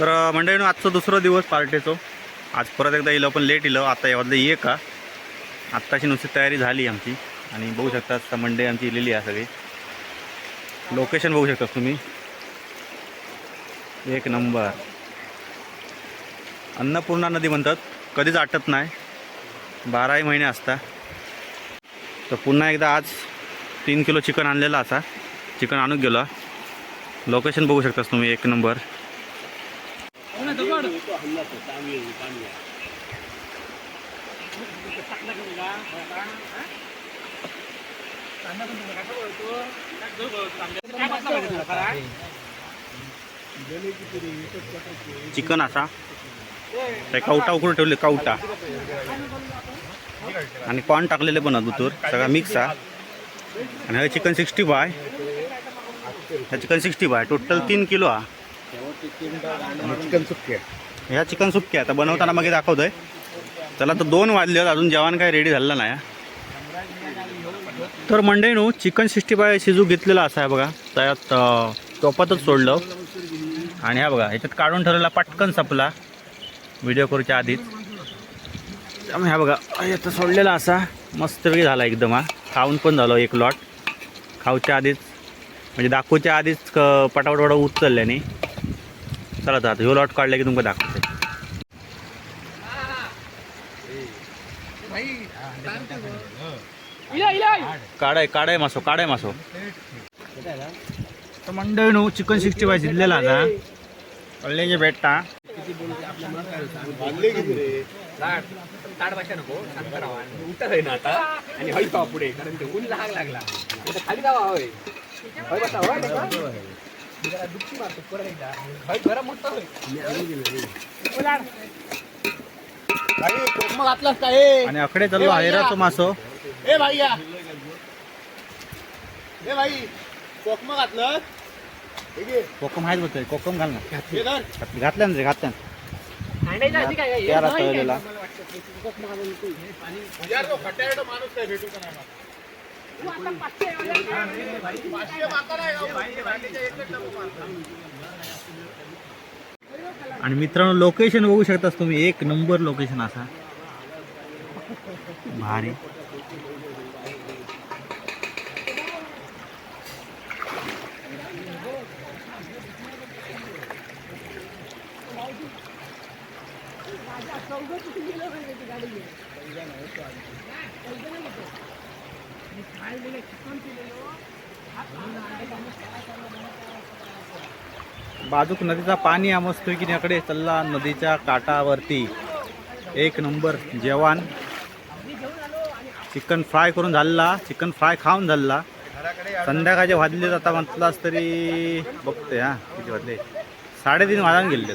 तर मंडळीनं आजचा दुसरा दिवस पार्टीचो. आज परत एकदा इलं पण लेट येलो आता यावरलं ये का? आत्ताची नुसती तयारी झाली आमची. आणि बघू शकता आता मंडे आमची इलेली आहे सगळी. लोकेशन बघू शकता तुम्ही. एक नंबर. अन्नपूर्णा नदी म्हणतात. कधीच आटत नाही. बाराही महिने असता. तर पुन्हा एकदा आज तीन किलो चिकन आणलेला असा. चिकन आणून गेलो. लोकेशन बघू शकतास तुम्ही एक नंबर. चिकन असा. ते कवटा उकडून ठेवले कावटा. आणि कॉर्न टाकलेले पण दुतूर सगळा मिक्स आहे आणि हे चिकन सिक्स्टी बाय. हे चिकन सिक्स्टी बाय. टोटल तीन किलो हा. चिकन सुक्के ह्या चिकन सुक्की आता बनवताना मग दाखवतोय. चला तर दोन वाजले अजून जेवण काय रेडी झालं नाही. तर मंडईनो चिकन सिक्स्टी फाय शिजू घेतलेला असा आहे बघा. त्यात अं, टोपातच सोडलं. आणि हा बघा ह्याच्यात काढून ठेवलेला पटकन संपला. व्हिडिओ करूच्या आधीच. त्यामुळे हा बघा याचा सोडलेला असा. मस्तपैकी झाला एकदम हा. खाऊन पण झालो एक लॉट खाऊच्या आधीच म्हणजे दाखवच्या आधीच क- पटापट पटा उचलल्याने चला तर आता ह्यो लॉट काढला की तुमका दाखवते. काढाय काढाय मासो काढाय मासो. तर मंडळी नो चिकन सिक्स्टी फाय शिजलेला आता कळल्याचे भेटता ताड भाषा नको शांत राहा. उठत आहे ना आता. आणि हळी पावा पुढे कारण ते ऊन लहाग लागला. आता खाली जावा बसा. जरा दुःखी मारतो परत एकदा. जरा मोठं होय. उलाढ. भाई कोकमा घातलास का हे आणि अकडे चालू हैराचं मासो. ए भाई या ए भाई कोकमा घातलं? कोकम आहेच बोलतोय कोकम घाल ना. हे धर. घातल्या ना रे घातल्या सांडायचं आधी माणूस काय भेटू का नाही आणि मित्रांनो लोकेशन बघू शकतास तुम्ही. एक नंबर लोकेशन असा. भारी. बाजूक नदीचा पाणी आमजतोय की याकडे चल्ला नदीच्या काठावरती. एक नंबर जेवण. चिकन फ्राय करून झालेला चिकन फ्राय खाऊन झालेला संध्याकाळचे वाजले आता म्हटलास तरी बघते हा. किती वाजले? साडेतीन वाजान गेले.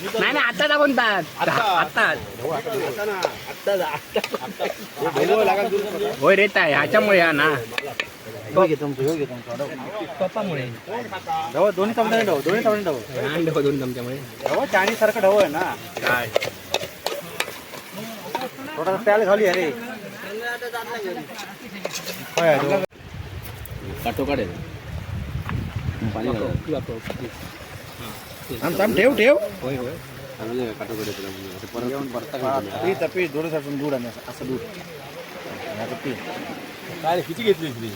नाही हा. नाही आता दाबून आता. होय रेत आहे ह्याच्यामुळे हा ना. पप्पामुळे दोन्ही चमच्याने दोन्ही चमच्याने दोन चमच्यामुळे सारखं आहे ना. काय? थोडासा त्याला घाली अरे. काटो काढेल थांब, थांब, ठेव ठेव. होय होय. तपी तपी दूर सासून दूध आणि असं दूध. आणि आता पी. काय किती घेतली तुझी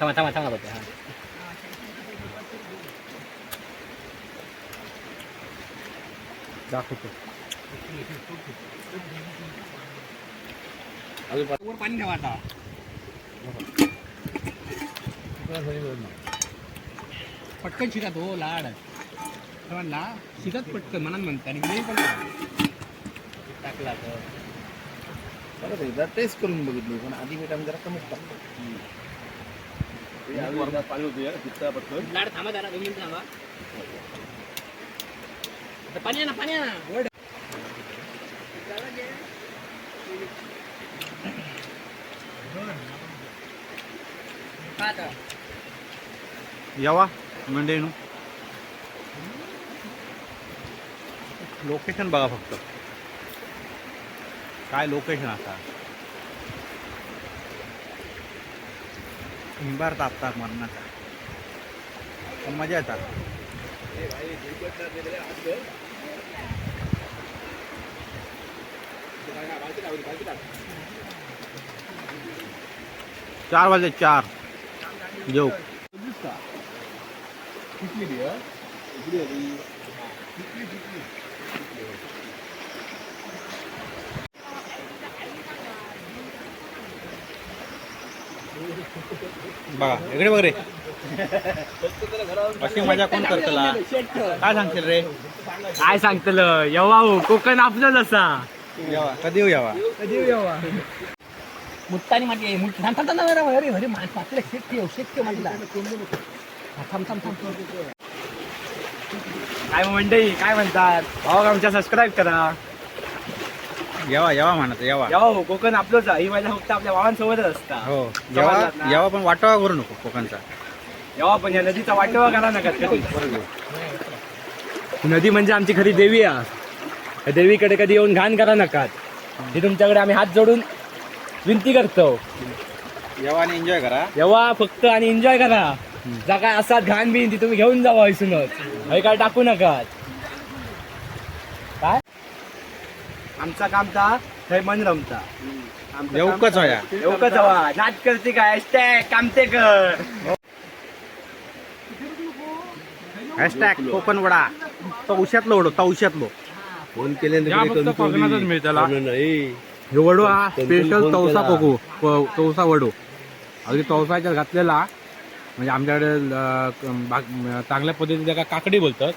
थांबा थांबा थांबा बघा. हा. दाखवतो. पाणी ठेवा आता. पटकन शिकत हो लाड. म्हणला शिकत पटकन मनात म्हणतं आणि मी पण टाकला तर. परत एकदा टेस्ट करून बघितली पण आधी मीठ आम्ही जरा कमीच टाकतो. पाणी होतं लाड थांबा जरा दोन मिनिटं थांबा. पाणी ना पाणी ना. यावा म्हणजे लोकेशन बघा फक्त काय लोकेशन आता हिंबार तापतात मरणाचा मजा येतात चार वाजले चार. जेव. बघा इकडे बघ रे. अशी मजा कोण करतला? काय सांगतील रे? काय सांगतल? येवा हो, कोकण आपलं असा. यावा कधी येऊ यावा. कधी यवा. मुत्तानी मुठ थांब थांब थांब थांब, म्हटला. थांब थांब काय मंडळी काय म्हणतात? भाऊ आमच्या सबस्क्राईब करा? यावा यावा म्हणत यावा. यावा हो कोकण आपलंच आहे. ही माझ्या फक्त आपल्या भावांसोबतच असता. हो यावा? यावा पण वाटावा करू नको कोकणचा. यावा पण या नदीचा वाटवा करा नका नदी म्हणजे आमची खरी देवी आहे. देवीकडे कधी येऊन घाण करा नका ही तुमच्याकडे आम्ही हात जोडून विनंती करतो. यावा आणि एन्जॉय करा. येवा फक्त आणि एन्जॉय करा. जा काय असतात घाण बिन ती तुम्ही घेऊन जावा इथूनच. हे काय टाकू नका काय? आमचा कामता थंय मन रमता. आमचं येऊकच कामता- होया. येऊकच हवा. नाच करते काय? हॅशटॅग कामते कर. हॅशटॅग कोकण वडा. तवशातलो वडो तवशातलो फोन केल्यानंतर कोकणातच मिळताला. नाही. हे वडो हा स्पेशल तवसा. कोको. प- तवसा वडो. अगदी तवसाच्यात घातलेला. म्हणजे आमच्याकडे क- चांगल्या पद्धतीने त्याला काकडी बोलतात.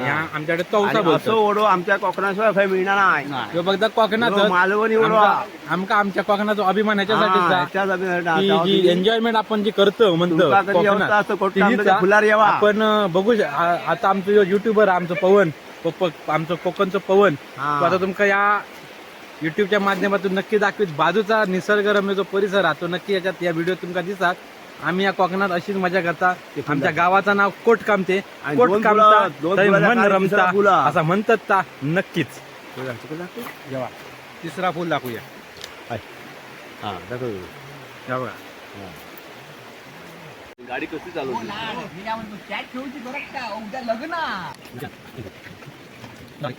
हा आमच्याकडे तवसा असं बोलतात. ओढो आमच्या कोकणाशिवाय काही मिळणार नाही. बघता कोकणात मालवणी ओढो. आमका आमच्या कोकणाचा अभिमान हा, की जी एन्जॉयमेंट आपण जी करतो म्हणतो कोकणात. आपण बघू आता आमचं जो युट्यूबर आमचं पवन आमचं कोकणचं पवन. हा. तो आता तुमका या युट्यूबच्या माध्यमातून नक्की दाखवीत. बाजूचा निसर्गरम्य जो परिसर राहतो नक्की याच्यात या व्हिडिओ तुमका दिसतात आम्ही या कोकणात अशीच मजा करता. आमच्या गावाचं नाव कोट कामते. आणि कोट दोन कामता. फुलं- दोन तै फुलाच्या मन काळी रमता. तिसरा फुला. असा म्हणतात ता नक्कीच. जेव्हा तिसरा फुल दाखवूया. हा दाखव. या बघा. गाडी कशी はい。